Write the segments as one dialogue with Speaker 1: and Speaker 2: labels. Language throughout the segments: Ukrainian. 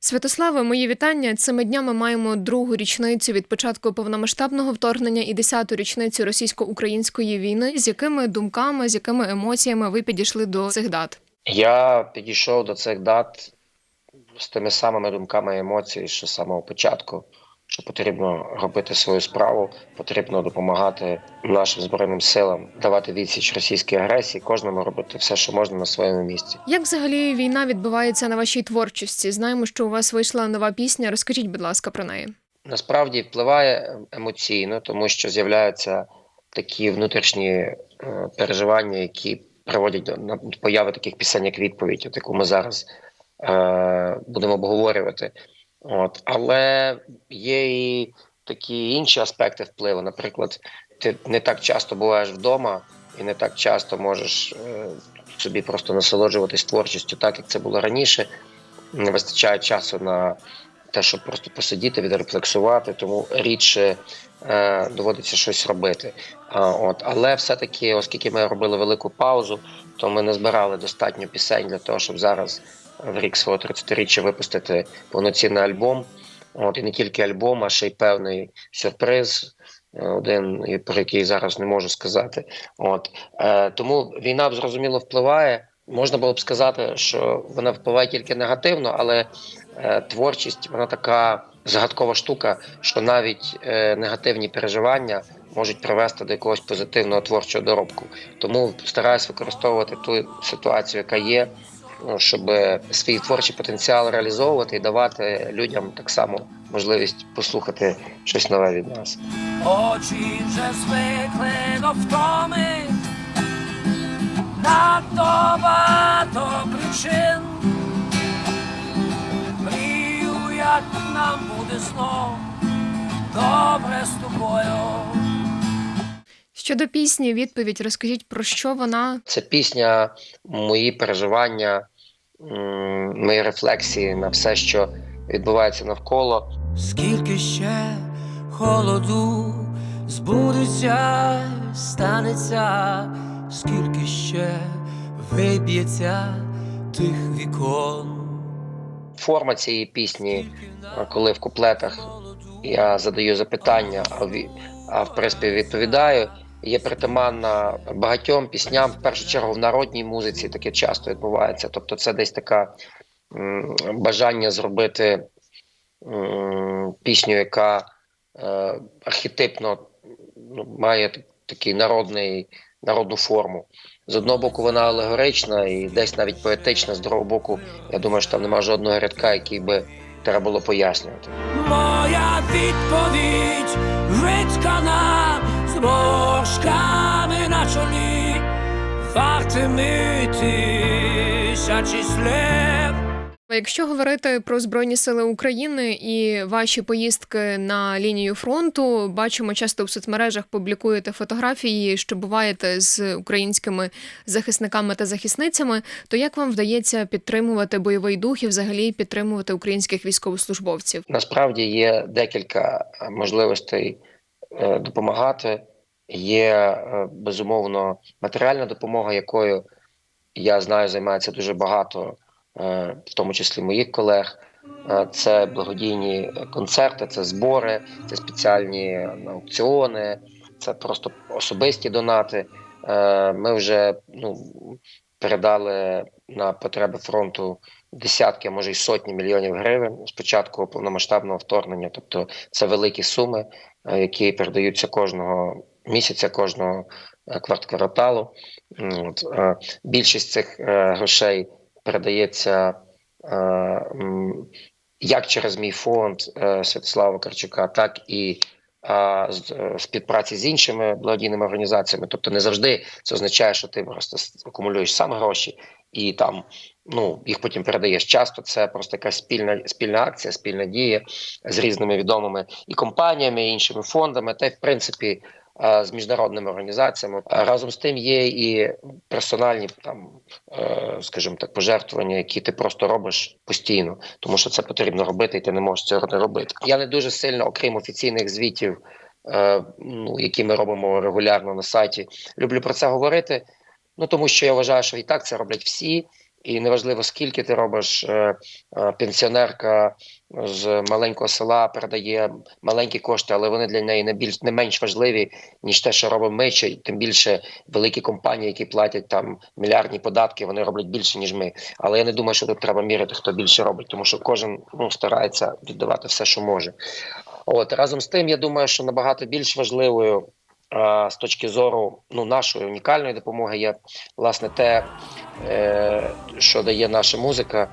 Speaker 1: Святославе, мої вітання. Цими днями маємо другу річницю від початку повномасштабного вторгнення і десяту річницю російсько-української війни. З якими думками, з якими емоціями ви підійшли до цих дат?
Speaker 2: Я підійшов до цих дат з тими самими думками і емоціями, що з самого початку, що потрібно робити свою справу, потрібно допомагати нашим збройним силам, давати відсіч російській агресії, кожному робити все, що можна на своєму місці.
Speaker 1: Як взагалі війна відбувається на вашій творчості? Знаємо, що у вас вийшла нова пісня. Розкажіть, будь ласка, про неї.
Speaker 2: Насправді впливає емоційно, тому що з'являються такі внутрішні е, переживання, які приводять до появи таких пісень, як відповідь, яку ми зараз е, будемо обговорювати. От. Але є і такі інші аспекти впливу. Наприклад, ти не так часто буваєш вдома і не так часто можеш е, собі просто насолоджуватись творчістю, так як це було раніше. Не вистачає часу на те, щоб просто посидіти, відрефлексувати, тому рідше е, доводиться щось робити. А, от, але все-таки, оскільки ми робили велику паузу, то ми не збирали достатньо пісень для того, щоб зараз в рік свого 30-річчя випустити повноцінний альбом. От, і не тільки альбом, а ще й певний сюрприз. е, Один, про який зараз не можу сказати. От е, тому війна зрозуміло впливає. Можна було б сказати, що вона впливає тільки негативно, але е, творчість вона така загадкова штука, що навіть е, негативні переживання можуть привести до якогось позитивного творчого доробку. Тому стараюсь використовувати ту ситуацію, яка є, щоб свій творчий потенціал реалізовувати і давати людям так само можливість послухати щось нове від нас.
Speaker 3: Очі вже звикли до втоми, надто багато причин. Мрію, як нам буде знов добре з тобою.
Speaker 1: Щодо пісні, відповідь розкажіть про що вона
Speaker 2: Це пісня, мої переживання, мої рефлексії на все, що відбувається навколо.
Speaker 3: Скільки ще холоду збудеться, станеться, скільки ще виб'ється тих вікон.
Speaker 2: Форма цієї пісні, коли в куплетах я задаю запитання, а в, а в приспіві відповідаю, є притаманна багатьом пісням, в першу чергу в народній музиці таке часто відбувається. Тобто, це десь така м, бажання зробити пісню, яка е, архетипно ну, має такий народний, народну форму. З одного боку, вона алегорична і десь навіть поетична, з другого боку, я думаю, що там немає жодного рядка, який би треба було пояснювати.
Speaker 3: Моя відповідь виткана зморшками на чолі, вартими тисячі слів.
Speaker 1: Якщо говорити про збройні сили України і ваші поїздки на лінію фронту, бачимо часто в соцмережах публікуєте фотографії, що буваєте з українськими захисниками та захисницями. То як вам вдається підтримувати бойовий дух і взагалі підтримувати українських військовослужбовців?
Speaker 2: Насправді є декілька е, можливостей допомагати. Є е, безумовно матеріальна допомога, якою я знаю, займається дуже багато, е, в тому числі моїх колег. Е, Це благодійні концерти, це збори, це спеціальні аукціони, це просто особисті донати. Е, Ми вже ну, передали на потреби фронту десятки, а може й сотні мільйонів гривень з початку повномасштабного вторгнення. Тобто це великі суми, е, які передаються кожного місяця, кожного е, кварталу. Е, більшість цих грошей передається як через мій фонд Святослава Карчука, так і співпраці з іншими благодійними організаціями. Тобто не завжди це означає, що ти просто акумулюєш сам гроші і там ну їх потім передаєш. Часто це просто якась спільна спільна акція, спільна дія з різними відомими і компаніями, і іншими фондами, та й в принципі. Е, З міжнародними організаціями разом з тим є і персональні там, е, скажімо так, пожертвування, які ти просто робиш постійно, тому що це потрібно робити, і ти не можеш цього не робити. Я не дуже сильно, окрім офіційних звітів, е, ну, які ми робимо регулярно на сайті, люблю про це говорити. Ну тому що я вважаю, що і так це роблять всі, І неважливо, скільки ти робиш, е, е, пенсіонерка з маленького села передає маленькі кошти, але вони для неї не більш не менш важливі, ніж те, що робимо ми, чи тим більше великі компанії, які платять там мільярдні податки, вони роблять більше, ніж ми. Але я не думаю, що тут треба міряти, хто більше робить, тому що кожен ну, старається віддавати все, що може. От разом з тим, я думаю, що набагато більш важливою з точки зору ну, нашої унікальної допомоги є власне те, е, що дає наша музика.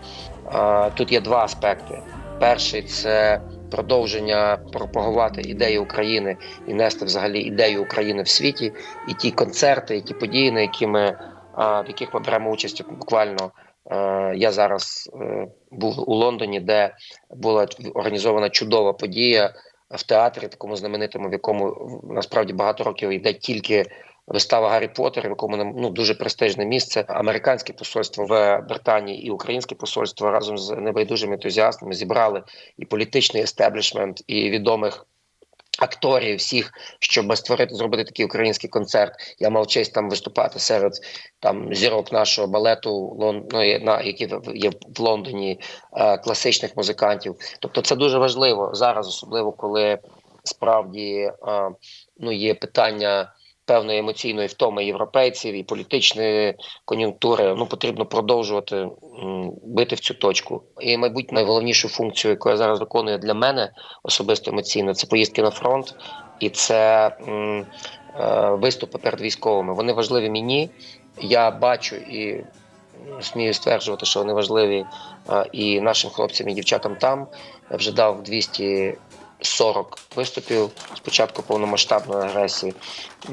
Speaker 2: Тут є два аспекти. Перший це продовження пропагувати ідеї України і нести взагалі ідею України в світі, і ті концерти, і ті події, на які ми в яких ми беремо участь буквально. Е, Я зараз е, був у Лондоні, де була організована чудова подія в театрі, такому знаменитому, в якому насправді багато років йде тільки вистава Гаррі Поттер, в якому ну дуже престижне місце. Американське посольство в Британії і українське посольство разом з небайдужими ентузіастами зібрали і політичний естеблішмент, і відомих. Акторів всіх, щоб створити зробити такий український концерт. Я мав честь там виступати серед там зірок нашого балету, Лон- ну, на які є в Лондоні, е, класичних музикантів. Тобто, це дуже важливо зараз, особливо коли справді е, ну є питання певної емоційної втоми європейців і політичної кон'юнктури. Ну потрібно продовжувати бити в цю точку. І, мабуть, найголовнішу функцію, яку я зараз виконую для мене особисто емоційно, це поїздки на фронт, і це е, виступи перед військовими. Вони важливі мені. Я бачу і смію стверджувати, що вони важливі е, і нашим хлопцям і дівчатам там. Я вже дав 240 виступів з початку повномасштабної агресії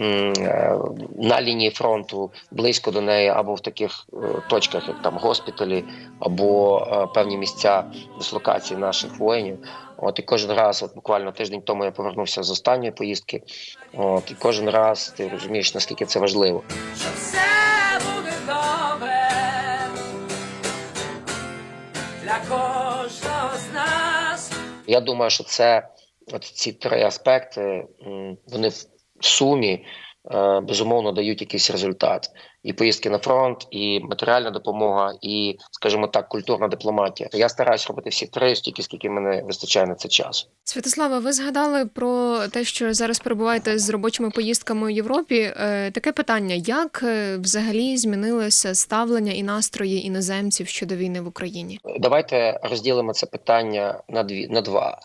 Speaker 2: е, на лінії фронту, близько до неї, або в таких е, точках, як там госпіталі, або е, певні місця дислокації наших воїнів. От і кожен раз, от буквально тиждень тому я повернувся з останньої поїздки. От і кожен раз ти розумієш, наскільки це важливо. Я думаю, що це от ці три аспекти, вони в сумі е, безумовно дають якийсь результат. І поїздки на фронт, і матеріальна допомога, і, скажімо так, культурна дипломатія. Я стараюсь робити всі три стільки, скільки мене вистачає на це часу.
Speaker 1: Святослава, ви згадали про те, що зараз перебуваєте з робочими поїздками у Європі. Е, Таке питання: як е, взагалі змінилося ставлення і настрої іноземців щодо війни в Україні?
Speaker 2: Давайте розділимо це питання на дві на два.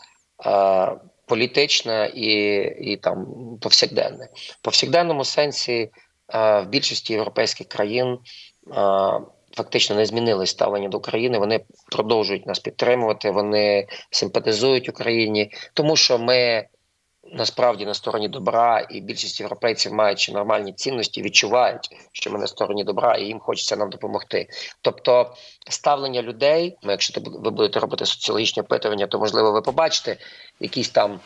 Speaker 2: Е, політичне і, і там повсякденне. В повсякденному сенсі е, в більшості європейських країн е, фактично не змінилось ставлення до України. Вони продовжують нас підтримувати, вони симпатизують Україні, тому що ми. Насправді на стороні добра, і більшість європейців, маючи нормальні цінності, відчувають, що ми на стороні добра, і їм хочеться нам допомогти. Тобто, ставлення людей, ну, якщо ви будете робити соціологічні опитування, то можливо ви побачите якісь там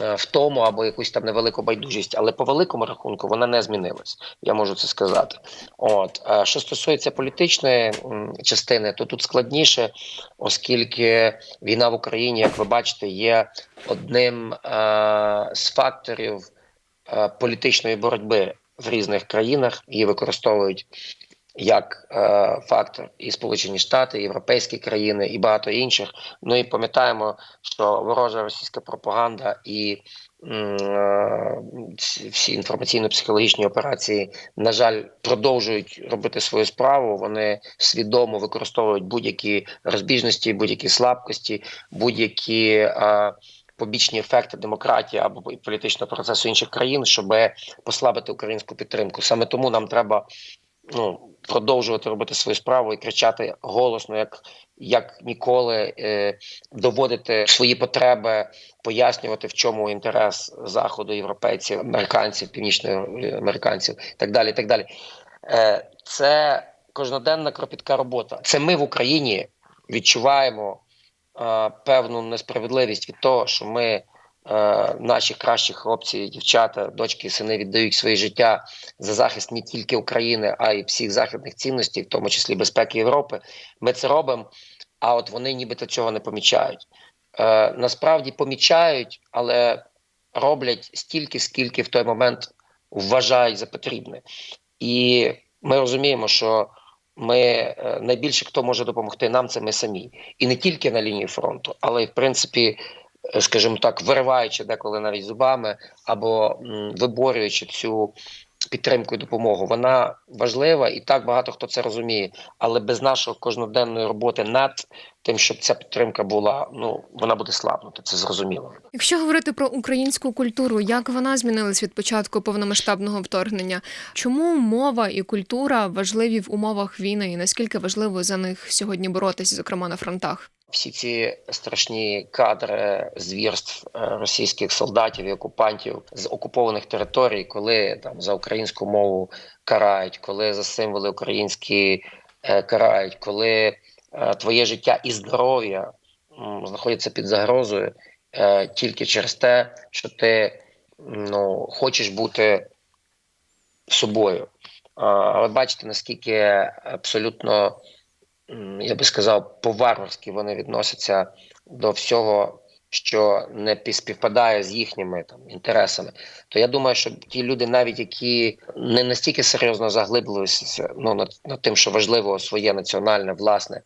Speaker 2: е, втому або якусь там невелику байдужість, але по великому рахунку вона не змінилась. Я можу це сказати. От е, що стосується політичної частини, то тут складніше, оскільки війна в Україні, як ви бачите, є одним е, з факторів політичної боротьби в різних країнах. Її використовують як е, фактор і Сполучені Штати, і європейські країни, і багато інших. Ну і пам'ятаємо, що ворожа російська пропаганда і е, всі інформаційно-психологічні операції, на жаль, продовжують робити свою справу. Вони свідомо використовують будь-які розбіжності, будь-які слабкості, будь-які. Е, Побічні ефекти демократії або політичного процесу інших країн, щоб послабити українську підтримку. Саме тому нам треба ну, продовжувати робити свою справу і кричати голосно, як, як ніколи, е, доводити свої потреби, пояснювати, в чому інтерес заходу, європейців, американців, північноамериканців, і так далі. Так далі. Е, це кожноденна кропітка робота. Це ми в Україні відчуваємо е, певну несправедливість від того, що ми. Е, Наші кращі хлопці, дівчата, дочки, сини віддають своє життя за захист не тільки України, а й всіх західних цінностей, в тому числі безпеки Європи. Ми це робимо, а от вони нібито цього не помічають. Е, насправді помічають, але роблять стільки, скільки в той момент вважають за потрібне. І ми розуміємо, що Ми е, найбільше хто може допомогти нам, це ми самі, і не тільки на лінії фронту, але й в принципі, скажімо так, вириваючи деколи навіть зубами або виборюючи цю підтримку і допомогу. Вона важлива, і так багато хто це розуміє. Але без нашої кожноденної роботи над тим, щоб ця підтримка була, ну вона буде слабнути. Це зрозуміло.
Speaker 1: Якщо говорити про українську культуру, як вона змінилась від початку повномасштабного вторгнення? Чому мова і культура важливі в умовах війни, і наскільки важливо за них сьогодні боротися, зокрема на фронтах?
Speaker 2: Всі ці страшні кадри звірств е, російських солдатів і окупантів з окупованих територій, коли там за українську мову карають, коли за символи українські е, карають, коли е, твоє життя і здоров'я знаходяться під загрозою е, тільки через те, що ти ну, хочеш бути собою. Але бачите, наскільки абсолютно я би сказав, по-варварськи вони відносяться до всього, що не пі- співпадає з їхніми там інтересами. То я думаю, що ті люди, навіть які не настільки серйозно заглиблилися ну, над, над тим, що важливо своє національне, власне,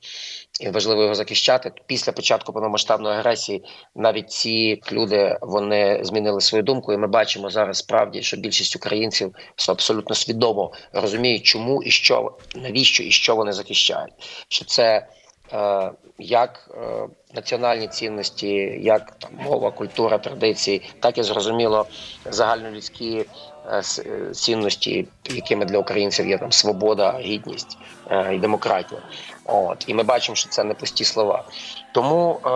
Speaker 2: і важливо його захищати. Після початку повномасштабної агресії навіть ці люди вони змінили свою думку, і ми бачимо зараз справді, що більшість українців абсолютно свідомо розуміють, чому і що, навіщо і що вони захищають. Що це як е, національні цінності, як там, мова, культура, традиції, так і зрозуміло загальнолюдські е, е, цінності, якими для українців є там свобода, гідність е, і демократія. От і ми бачимо, що це не пусті слова. Тому е,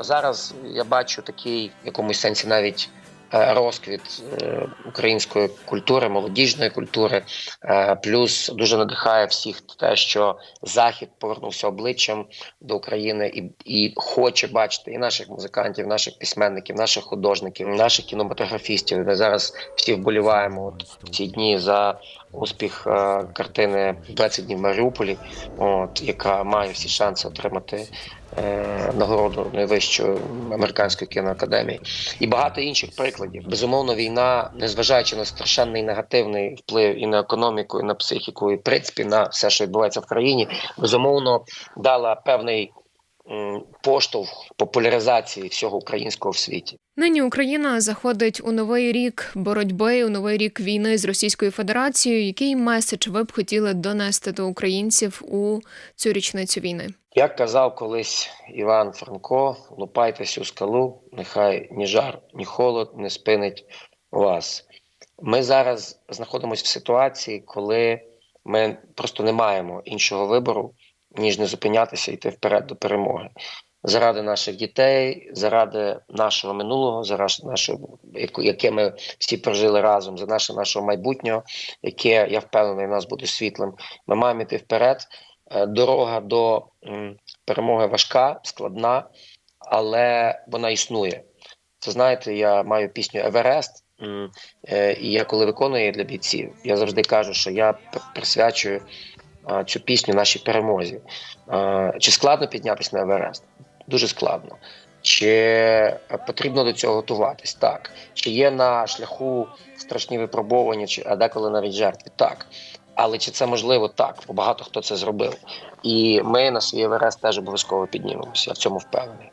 Speaker 2: зараз я бачу такий в якомусь сенсі навіть. Е, Розквіт е, української культури, молодіжної культури, е, плюс дуже надихає всіх те, що Захід повернувся обличчям до України і, і хоче бачити і наших музикантів, наших письменників, наших художників, наших кінематографістів. Ми зараз всі вболіваємо от в ці дні за успіх картини «20 днів Маріуполі, от яка має всі шанси отримати нагороду найвищої американської кіноакадемії, і багато інших прикладів. Безумовно, війна, незважаючи на страшенний негативний вплив і на економіку, і на психіку, і в принципі на все, що відбувається в країні, безумовно дала певний поштовх популяризації всього українського в світі.
Speaker 1: Нині Україна заходить у новий рік боротьби, у новий рік війни з Російською Федерацією. Який меседж ви б хотіли донести до українців у цю річницю війни?
Speaker 2: Як казав колись Іван Франко, лупайтесь у скалу, нехай ні жар, ні холод не спинить вас. Ми зараз знаходимося в ситуації, коли ми просто не маємо іншого вибору, ніж не зупинятися і йти вперед до перемоги. Заради наших дітей, заради нашого минулого, заради нашого, яке ми всі прожили разом, за наше нашого майбутнього, яке я впевнений, у нас буде світлим. Ми маємо йти вперед. Е, Дорога до перемоги важка, складна, але вона існує. Це знаєте, я маю пісню Еверест, е, і я коли виконую її для бійців, я завжди кажу, що я присвячую цю пісню нашій перемозі. Чи складно піднятися на Еверест? Дуже складно. Чи потрібно до цього готуватись? Так. Чи є на шляху страшні випробування, чи а деколи навіть жертви? Так. Але чи це можливо? Так, бо багато хто це зробив. І ми на свій Еверест теж обов'язково піднімемося. Я в цьому впевнений.